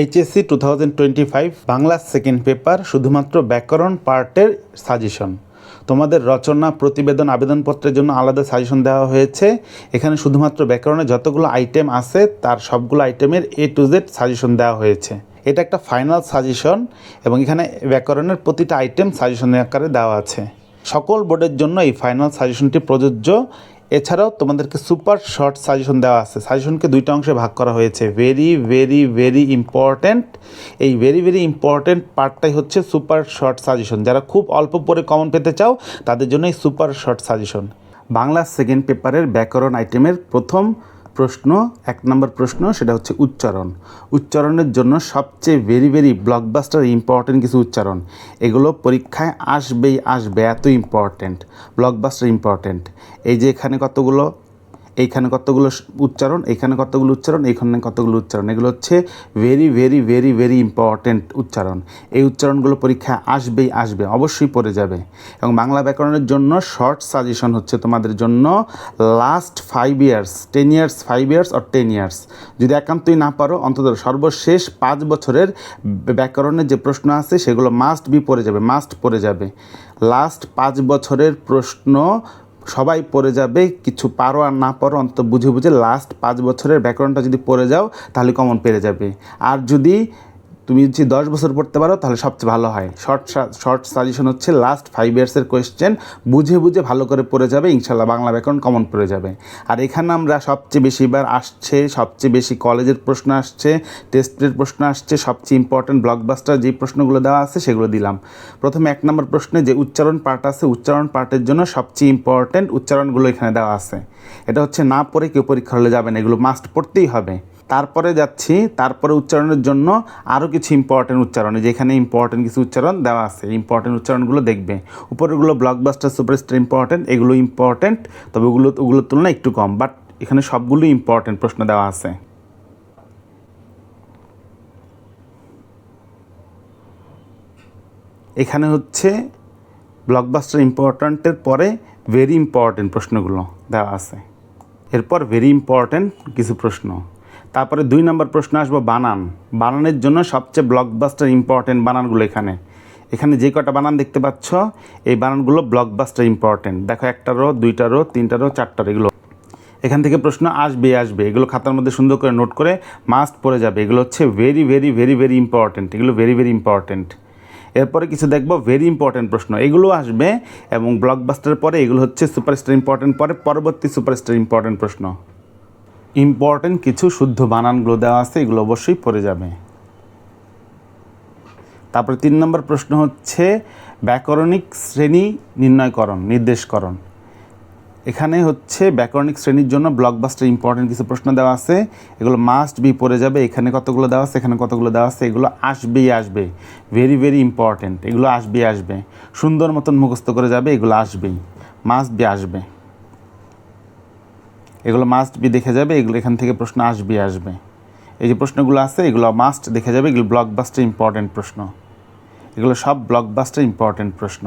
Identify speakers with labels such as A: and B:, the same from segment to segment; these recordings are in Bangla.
A: HSC two thousand twenty five Bangla second paper শুধুমাত্র ব্যাকরণ পার্টের সাজেশন তোমাদের রচনা, প্রতিবেদন, আবেদনপত্রের জন্য আলাদা সাজেশন দেওয়া হয়েছে। এখানে শুধুমাত্র ব্যাকরণে যতগুলো আইটেম আছে, তার সবগুলো আইটেমের এ টু জেড সাজেশন দেওয়া হয়েছে। এটা একটা ফাইনাল সাজেশন এবং এখানে ব্যাকরণের প্রতিটা আইটেম সাজেশনের আকারে দেওয়া আছে। সকল বোর্ডের জন্য এই ফাইনাল সাজেশনটি প্রযোজ্য। এছাড়াও তোমাদেরকে সুপার শর্ট সাজেশন দেওয়া আছে। সাজেশনকে দুইটা অংশে ভাগ করা হয়েছে। ভেরি ভেরি ভেরি ইম্পর্ট্যান্ট এই ভেরি ভেরি ইম্পর্ট্যান্ট পার্টটাই হচ্ছে সুপার শর্ট সাজেশন। যারা খুব অল্প পরে কমন পেতে চাও, তাদের জন্য এই super short suggestion. Bangla second পেপারের ব্যাকরণ আইটেমের প্রথম প্রশ্ন, এক নম্বর প্রশ্ন সেটা হচ্ছে উচ্চারণ। উচ্চারণের জন্য সবচেয়ে ভেরি ভেরি ব্লকবাস্টার ইম্পর্টেন্ট কিছু উচ্চারণ। এগুলো পরীক্ষায় আসবেই আসবে, এত ইম্পর্টেন্ট ব্লকবাস্টার ইম্পর্টেন্ট এই যে এখানে কতগুলো এইখানে কতগুলো উচ্চারণ এখানে কতগুলো উচ্চারণ, এইখানে কতগুলো উচ্চারণ। এগুলো হচ্ছে very very very very important উচ্চারণ। এই উচ্চারণগুলো পরীক্ষায় আসবেই আসবে, অবশ্যই পড়ে যাবে। এবং বাংলা ব্যাকরণের জন্য শর্ট সাজেশন হচ্ছে তোমাদের জন্য last five years ten years five years or ten years যদি একান্তই না পারো, অন্তত সর্বশেষ পাঁচ বছরের ব্যাকরণের যে প্রশ্ন আছে, সেগুলো মাস্ট বি পড়ে যাবে মাস্ট পড়ে যাবে। লাস্ট পাঁচ বছরের প্রশ্ন সবাই পড়ে যাবে, কিছু পারো আর না পারো, অন্তত বুঝে বুঝে লাস্ট পাঁচ বছরের ব্যাকরণটা যদি পড়ে যাও, তাহলে কমন পেরে যাবে। আর যদি তুমি যদি দশ বছর পড়তে পারো, তাহলে সবচেয়ে ভালো হয়। শর্ট শর্ট সাজেশন হচ্ছে লাস্ট ফাইভ ইয়ার্সের কোয়েশ্চেন বুঝে বুঝে ভালো করে পড়ে যাবে, ইনশাল্লাহ বাংলা ব্যাকরণ কমন পড়ে যাবে। আর এখানে আমরা সবচেয়ে বেশিবার আসছে, সবচেয়ে বেশি কলেজের প্রশ্ন আসছে টেস্টের প্রশ্ন আসছে, সবচেয়ে ইম্পর্টেন্ট ব্লকবাস্টার যে প্রশ্নগুলো দেওয়া আছে, সেগুলো দিলাম। প্রথমে এক নম্বর প্রশ্নে যে উচ্চারণ পার্ট আছে, উচ্চারণ পার্টের জন্য সবচেয়ে ইম্পর্টেন্ট উচ্চারণগুলো এখানে দেওয়া আছে। এটা হচ্ছে, না পড়ে কেউ পরীক্ষা হলে যাবে না, এগুলো মাস্ট পড়তেই হবে। তারপরে যাচ্ছি, তারপরে উচ্চারণের জন্য আরও কিছু ইম্পর্টেন্ট উচ্চারণ যেখানে ইম্পর্টেন্ট কিছু উচ্চারণ দেওয়া আছে ইম্পর্টেন্ট উচ্চারণগুলো দেখবে। উপরেগুলো ব্লকবাস্টার সুপারস্টার ইম্পর্টেন্ট এগুলো ইম্পর্টেন্ট তবে ওগুলো, ওগুলোর তুলনায় একটু কম বাট এখানে সবগুলো ইম্পর্টেন্ট প্রশ্ন দেওয়া আছে। এখানে হচ্ছে ব্লকবাস্টার ইম্পর্ট্যান্টের পরে ভেরি ইম্পর্ট্যান্ট প্রশ্নগুলো দেওয়া আছে। এরপর ভেরি ইম্পর্ট্যান্ট কিছু প্রশ্ন। তারপরে দুই নম্বর প্রশ্ন আসব বানান। বানানের জন্য সবচেয়ে ব্লকবাস্টার ইম্পর্ট্যান্ট বানানগুলো এখানে। এখানে যে কটা বানান দেখতে পাচ্ছ, এই বানানগুলো ব্লকবাস্টার ইম্পর্টেন্ট দেখো একটা রো, দুইটা রো, তিনটা রো, চারটা এগুলো। এখান থেকে প্রশ্ন আসবে আসবে। এগুলো খাতার মধ্যে সুন্দর করে নোট করে মাস্ট পড়ে যাবে। এগুলো হচ্ছে very very very very important এগুলো ভেরি ভেরি ইম্পর্টেন্ট এরপরে কিছু দেখব ভেরি ইম্পর্ট্যান্ট প্রশ্ন। এগুলো আসবে এবং ব্লকবাস্টারের পরে এগুলো হচ্ছে সুপারস্টার ইম্পর্ট্যান্ট পরে পরবর্তী সুপারস্টার ইম্পর্ট্যান্ট প্রশ্ন। ইম্পর্ট্যান্ট কিছু শুদ্ধ বানানগুলো দেওয়া আছে, এগুলো অবশ্যই পড়ে যাবে। তারপরে তিন নম্বর প্রশ্ন হচ্ছে, ব্যাকরণিক শ্রেণি নির্ণয়করণ, নির্দেশকরণ। এখানে হচ্ছে ব্যাকরণিক শ্রেণির জন্য ব্লকবাস্টার ইম্পর্টেন্ট কিছু প্রশ্ন দেওয়া আছে, এগুলো মাস্ট বি পড়ে যাবে, এখানে কতগুলো দেওয়া আছে, এখানে কতগুলো দেওয়া আছে, এগুলো আসবেই আসবে। ভেরি ভেরি ইম্পর্টেন্ট এগুলো আসবেই আসবে। সুন্দর মতন মুখস্থ করে যাবে, এগুলো আসবেই। মাস্ট বি আসবে। এগুলো মাস্ট বি দেখে যাবে, এগুলো এখান থেকে প্রশ্ন আসবে আসবে। এই যে প্রশ্নগুলো আছে, এগুলো মাস্ট দেখে যাবে, এগুলো ব্লকবাস্টার ইম্পর্টেন্ট প্রশ্ন। এগুলো সব ব্লকবাস্টার ইম্পর্টেন্ট প্রশ্ন।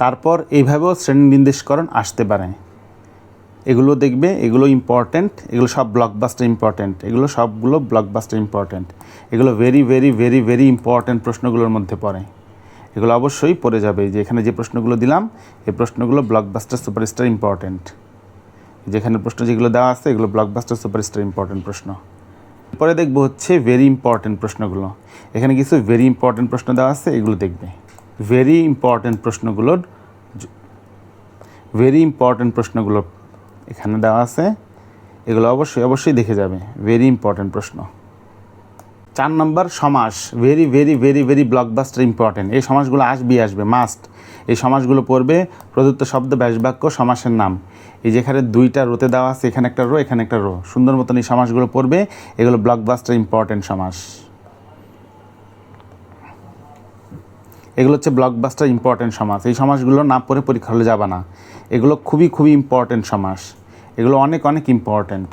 A: তারপর এইভাবেও শ্রেণি নির্দেশকরণ আসতে পারে। এগুলো দেখবে, এগুলো ইম্পর্ট্যান্ট এগুলো সব ব্লকবাস্টার ইম্পর্ট্যান্ট এগুলো সবগুলো ব্লকবাস্টার ইম্পর্ট্যান্ট এগুলো very very very very important প্রশ্নগুলোর মধ্যে পড়ে। এগুলো অবশ্যই পড়ে যাবে। যে এখানে যে প্রশ্নগুলো দিলাম, এই প্রশ্নগুলো ব্লকবাস্টার সুপারস্টার ইম্পর্ট্যান্ট যেখানে প্রশ্ন যেগুলো দেওয়া আছে, এগুলো ব্লকবাস্টার সুপারস্টার ইম্পর্টেন্ট প্রশ্ন। পরে দেখব হচ্ছে ভেরি ইম্পর্ট্যান্ট প্রশ্নগুলো। এখানে কিছু ভেরি ইম্পর্ট্যান্ট প্রশ্ন দেওয়া আছে, এগুলো দেখবে। ভেরি ইম্পর্টেন্ট প্রশ্নগুলোর ভেরি ইম্পর্ট্যান্ট প্রশ্নগুলো এখানে দেওয়া আছে, এগুলো অবশ্যই অবশ্যই দেখে যাবে। ভেরি ইম্পর্ট্যান্ট প্রশ্ন। চার নম্বর সমাস। Very very very very blockbuster important এই সমাসগুলো আসবেই, আসবে মাস্ট এই সমাসগুলো পড়বে, প্রদত্ত শব্দ, ব্যাসবাক্য, সমাসের নাম। এই যেখানে দুইটা রোতে দেওয়া আছে, এখানে একটা রো, এখানে একটা রো। সুন্দর মতন এই সমাসগুলো পড়বে, এগুলো ব্লকবাস্টার ইম্পর্টেন্ট সমাস। এগুলো হচ্ছে ব্লকবাস্টার ইম্পর্ট্যান্ট সমাস। এই সমাসগুলো না পড়ে পরীক্ষা হলে যাবে না। এগুলো খুবই খুবই ইম্পর্ট্যান্ট সমাস। এগুলো অনেক অনেক ইম্পর্ট্যান্ট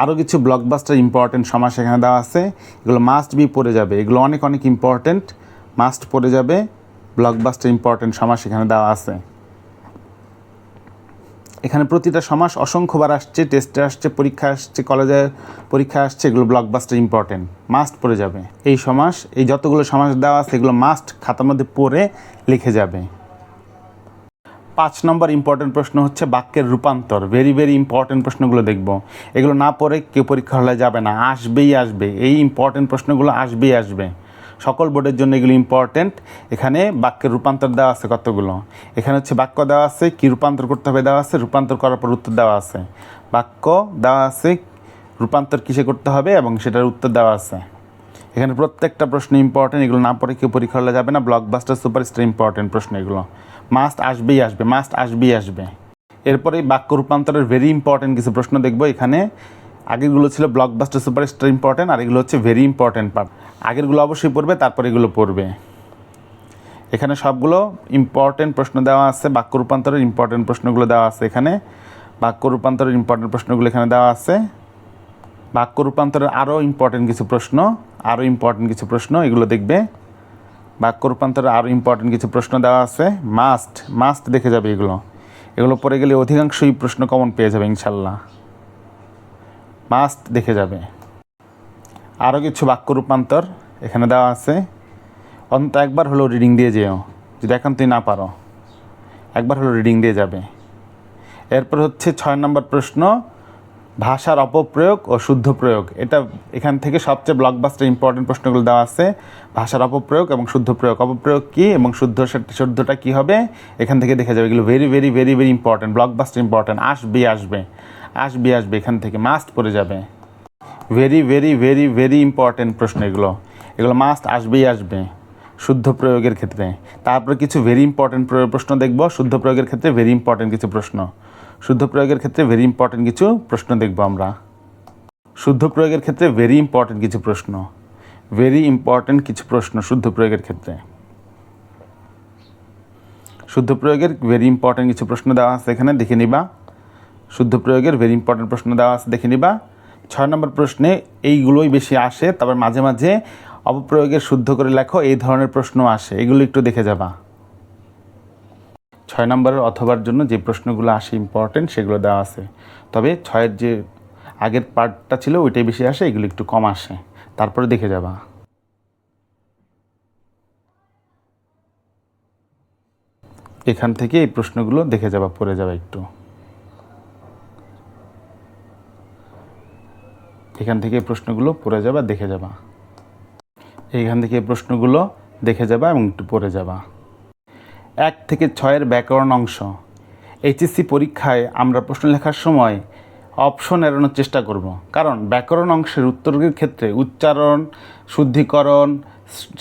A: আরও কিছু ব্লকবাস্টার ইম্পর্ট্যান্ট সমাস এখানে দেওয়া আছে। এগুলো মাস্ট বি পড়ে যাবে। এগুলো অনেক অনেক ইম্পর্ট্যান্ট মাস্ট পড়ে যাবে। ব্লকবাস্টার ইম্পর্টেন্ট সমাস এখানে দেওয়া আছে। এখানে প্রতিটা সমাস অসংখ্যবার আসছে টেস্টে আসছে, পরীক্ষা আসছে কলেজে পরীক্ষা আসছে, এগুলো ব্লকবাস্টার ইম্পর্টেন্ট মাস্ট পড়ে যাবে। এই সমাস, এই যতগুলো সমাস দেওয়া আছে, এগুলো মাস্ট খাতার মধ্যে পড়ে লিখে যাবে। পাঁচ নম্বর ইম্পর্টেন্ট প্রশ্ন হচ্ছে বাক্যের রূপান্তর ভেরি ভেরি ইম্পর্টেন্ট প্রশ্নগুলো দেখব। এগুলো না পড়ে কেউ পরীক্ষা হলে যাবে না, আসবেই আসবে, এই ইম্পর্টেন্ট প্রশ্নগুলো আসবেই আসবে। সকল বোর্ডের জন্য এগুলো ইম্পর্টেন্ট এখানে বাক্যের রূপান্তর দেওয়া আছে কতগুলো? এখানে হচ্ছে বাক্য দেওয়া আছে, কি রূপান্তর করতে হবে দেওয়া আছে, রূপান্তর করার পর উত্তর দেওয়া আছে। বাক্য দেওয়া আছে, রূপান্তর কিসে করতে হবে এবং সেটার উত্তর দেওয়া আছে। এখানে প্রত্যেকটা প্রশ্ন ইম্পর্টেন্ট এগুলো না পড়ে কেউ পরীক্ষা হলে যাবে না ব্লকবাস্টার সুপারস্টার ইম্পর্টেন্ট প্রশ্ন এগুলো। মাস্ট আসবেই আসবে মাস্ট আসবেই আসবে। এরপরে বাক্য রূপান্তরের ভেরি ইম্পর্টেন্ট কিছু প্রশ্ন দেখব। এখানে আগেরগুলো ছিল ব্লকবাস্টার সুপারস্টার ইম্পর্টেন্ট আর এগুলো হচ্ছে ভেরি ইম্পর্টেন্ট পার্ট আগেরগুলো অবশ্যই পড়বে, তারপর এগুলো পড়বে। এখানে সবগুলো ইম্পর্টেন্ট প্রশ্ন দেওয়া আছে, বাক্য রূপান্তরের ইম্পর্টেন্ট প্রশ্নগুলো দেওয়া আছে এখানে। বাক্য রূপান্তরের ইম্পর্টেন্ট প্রশ্নগুলো এখানে দেওয়া আছে। বাক্য রূপান্তরের আরও ইম্পর্টেন্ট কিছু প্রশ্ন, আরও ইম্পর্টেন্ট কিছু প্রশ্ন, এগুলো দেখবে। বাক্য রূপান্তরের আরও ইম্পর্টেন্ট কিছু প্রশ্ন দেওয়া আছে। মাস্ট মাস্ট দেখে যাবে এগুলো। এগুলো পড়ে গেলে অধিকাংশই প্রশ্ন কমন পেয়ে যাবে, ইনশাল্লাহ। মাস্ট দেখে যাবে। আরও কিছু বাক্য রূপান্তর এখানে দেওয়া আছে। অন্তত একবার হলো রিডিং দিয়ে যেও, যদি এখন তুই না পারো। একবার হলো রিডিং দিয়ে যাবে। এরপর হচ্ছে ছয় নম্বর প্রশ্ন, ভাষার অপপ্রয়োগ ও শুদ্ধ প্রয়োগ। এটা এখান থেকে সবচেয়ে ব্লকবাস্টার ইম্পর্টেন্ট প্রশ্নগুলো দেওয়া আছে। ভাষার অপপ্রয়োগ এবং শুদ্ধ প্রয়োগ। অপপ্রয়োগ কী এবং শুদ্ধ শুদ্ধটা কী হবে? এখান থেকে দেখা যাবে। এগুলো very very very very important blockbuster important আসবে আসবে। আসবে আসবে, এখান থেকে মাস্ট পড়ে যাবে। Very very very very important প্রশ্ন এগুলো। এগুলো মাস্ট আসবেই আসবে শুদ্ধ প্রয়োগের ক্ষেত্রে। তারপরে কিছু ভেরি ইম্পর্টেন্ট প্রশ্ন দেখব, শুদ্ধ প্রয়োগের ক্ষেত্রে ভেরি ইম্পর্টেন্ট কিছু প্রশ্ন। শুদ্ধ প্রয়োগের ক্ষেত্রে ভেরি ইম্পর্টেন্ট কিছু প্রশ্ন দেখব আমরা। শুদ্ধ প্রয়োগের ক্ষেত্রে ভেরি ইম্পর্টেন্ট কিছু প্রশ্ন। ভেরি ইম্পর্টেন্ট কিছু প্রশ্ন শুদ্ধ প্রয়োগের ক্ষেত্রে। শুদ্ধ প্রয়োগের ভেরি ইম্পর্টেন্ট কিছু প্রশ্ন দেওয়া আছে এখানে, দেখে নিবা। শুদ্ধ প্রয়োগের ভেরি ইম্পর্টেন্ট প্রশ্ন দেওয়া আছে, দেখে নিবা। ছয় নম্বর প্রশ্নে এইগুলোই বেশি আসে, তারপর মাঝে মাঝে অপপ্রয়োগের শুদ্ধ করে লেখো, এই ধরনের প্রশ্ন আসে, এগুলো একটু দেখে যাবা। ছয় নম্বরের অথবার জন্য যে প্রশ্নগুলো আসে ইম্পর্টেন্ট সেগুলো দেওয়া আছে। তবে ছয়ের যে আগের পার্টটা ছিল, ওইটাই বেশি আসে, এগুলো একটু কম আসে। তারপরে দেখে যাবা। এখান থেকে এই প্রশ্নগুলো দেখে যাবা, পড়ে যাবা একটু। এখান থেকে প্রশ্নগুলো পড়ে যাবা, দেখে যাবা। এইখান থেকে প্রশ্নগুলো দেখে যাবা এবং একটু পড়ে যাবা। এক থেকে ছয়ের ব্যাকরণ অংশ। এইচএসসি পরীক্ষায় আমরা প্রশ্ন লেখার সময় অপশন এড়ানোর চেষ্টা করব। কারণ ব্যাকরণ অংশের উত্তরের ক্ষেত্রে উচ্চারণ, শুদ্ধিকরণ,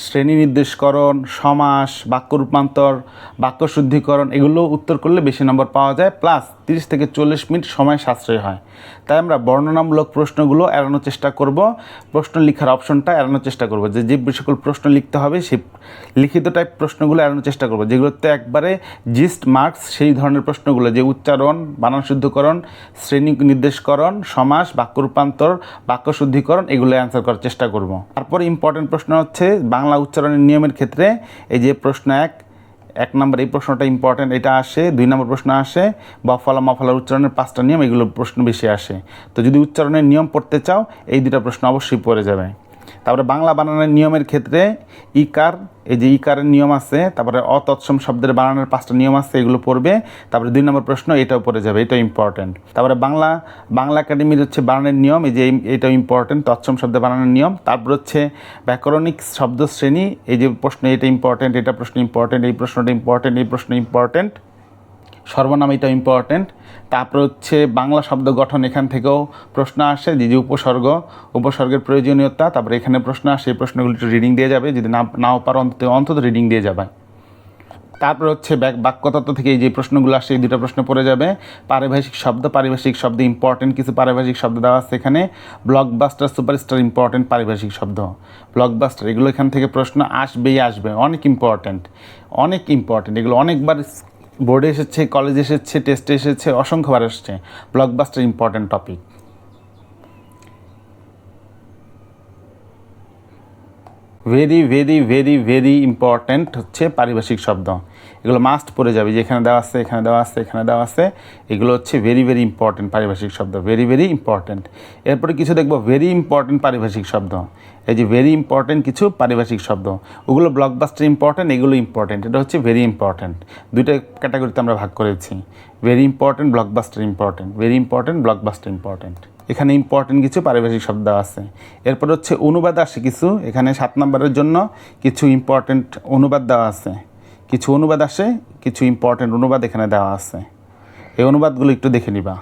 A: শ্রেণি নির্দেশকরণ, সমাস, বাক্য রূপান্তর, বাক্য শুদ্ধিকরণ, এগুলো উত্তর করলে বেশি নম্বর পাওয়া যায়। প্লাস তিরিশ থেকে চল্লিশ মিনিট সময় সাশ্রয় হয়। তাই আমরা বর্ণনামূলক প্রশ্নগুলো এড়ানোর চেষ্টা করব। প্রশ্ন লেখার অপশনটা এড়ানোর চেষ্টা করব। যে যে সকল প্রশ্ন লিখতে হবে, সেই লিখিত টাইপ প্রশ্নগুলো এড়ানোর চেষ্টা করব। যেগুলোতে একবারে জিস্ট মার্কস সেই ধরনের প্রশ্নগুলো, যে উচ্চারণ বানান শুদ্ধকরণ শ্রেণি নির্দেশকরণ, সমাস, বাক্য রূপান্তর, বাক্য শুদ্ধিকরণ, এগুলো অ্যান্সার করার চেষ্টা করব। তারপর ইম্পর্টেন্ট প্রশ্ন হচ্ছে বাংলা উচ্চারণের নিয়মের ক্ষেত্রে এই যে প্রশ্ন এক এক নম্বর এই প্রশ্নটা ইম্পর্টেন্ট এটা আসে, দুই নম্বর প্রশ্ন আসে, বা ফলা মাফলার উচ্চারণের পাঁচটা নিয়ম এগুলো প্রশ্ন বেশি আসে। তো যদি উচ্চারণের নিয়ম পড়তে চাও, এই দুটা প্রশ্ন অবশ্যই পড়ে যাবে। তারপরে বাংলা বানানোর নিয়মের ক্ষেত্রে ইকার, এই যে ইকারের নিয়ম আছে, তারপরে অতৎসম শব্দের বানানোর পাঁচটা নিয়ম আছে, এগুলো পড়বে। তারপরে দুই নম্বর প্রশ্ন, এটাও পড়ে যাবে, এটাও ইম্পর্টেন্ট তারপরে বাংলা বাংলা একাডেমির হচ্ছে বানানোর নিয়ম, এই যে এটাও ইম্পর্টেন্ট তৎসম শব্দে বানানোর নিয়ম। তারপর হচ্ছে ব্যাকরণিক শব্দ শ্রেণি, এই যে প্রশ্ন, এটা ইম্পর্টেন্ট এটা প্রশ্ন ইম্পর্টেন্ট এই প্রশ্নটা ইম্পর্টেন্ট এই প্রশ্ন ইম্পর্টেন্ট সর্বনাম এটা ইম্পর্টেন্ট তারপর হচ্ছে বাংলা শব্দ গঠন এখান থেকেও প্রশ্ন আসে, যে যে উপসর্গ, উপসর্গের প্রয়োজনীয়তা, তারপরে এখানে প্রশ্ন আসে, এই প্রশ্নগুলো একটু রিডিং দিয়ে যাবে, যদি না, নাও পারো অন্তত অন্তত রিডিং দিয়ে যাবে। তারপর হচ্ছে ব্যাক বাক্যতত্ত্ব থেকে এই যে প্রশ্নগুলো আসে, এই দুটো প্রশ্ন পড়ে যাবে। পারিভাষিক শব্দ পারিভাষিক শব্দ ইম্পর্টেন্ট কিছু পারিভাষিক শব্দ দেওয়া আছে এখানে। ব্লকবাস্টার সুপারস্টার ইম্পর্টেন্ট পারিভাষিক শব্দ। ব্লকবাস্টার এগুলো এখান থেকে প্রশ্ন আসবেই আসবে, অনেক ইম্পর্টেন্ট অনেক ইম্পর্টেন্ট এগুলো অনেকবার বোর্ডে এসেছে কলেজে এসেছে টেস্টে এসেছে অসংখ্যবার এসেছে। Blockbuster important topic very very very very important হচ্ছে পারিভাষিক শব্দ। এগুলো মাস্ট পড়ে যাবে যে এখানে দেওয়া আছে, এখানে দেওয়া আছে, এখানে দেওয়া আছে। এগুলো হচ্ছে ভেরি ভেরি ইম্পর্ট্যান্ট পারিভাষিক শব্দ। ভেরি ভেরি ইম্পর্ট্যান্ট এরপরে কিছু দেখব ভেরি ইম্পর্ট্যান্ট পারিভাষিক শব্দ। এই যে ভেরি ইম্পর্ট্যান্ট কিছু পারিভাষিক শব্দ। ওগুলো ব্লকবাস্টার ইম্পর্ট্যান্ট এগুলো ইম্পর্ট্যান্ট এটা হচ্ছে ভেরি ইম্পর্ট্যান্ট দুইটা ক্যাটাগরিতে আমরা ভাগ করেছি। Very important blockbuster important very important blockbuster important এখানে ইম্পর্টেন্ট কিছু পারিভাষিক শব্দ আছে। এরপর হচ্ছে অনুবাদ আসে কিছু, এখানে সাত নম্বরের জন্য কিছু ইম্পর্টেন্ট অনুবাদ দেওয়া আছে। কিছু অনুবাদ আসে, কিছু ইম্পর্টেন্ট অনুবাদ এখানে দেওয়া আছে। এই অনুবাদগুলো একটু দেখে নিবা।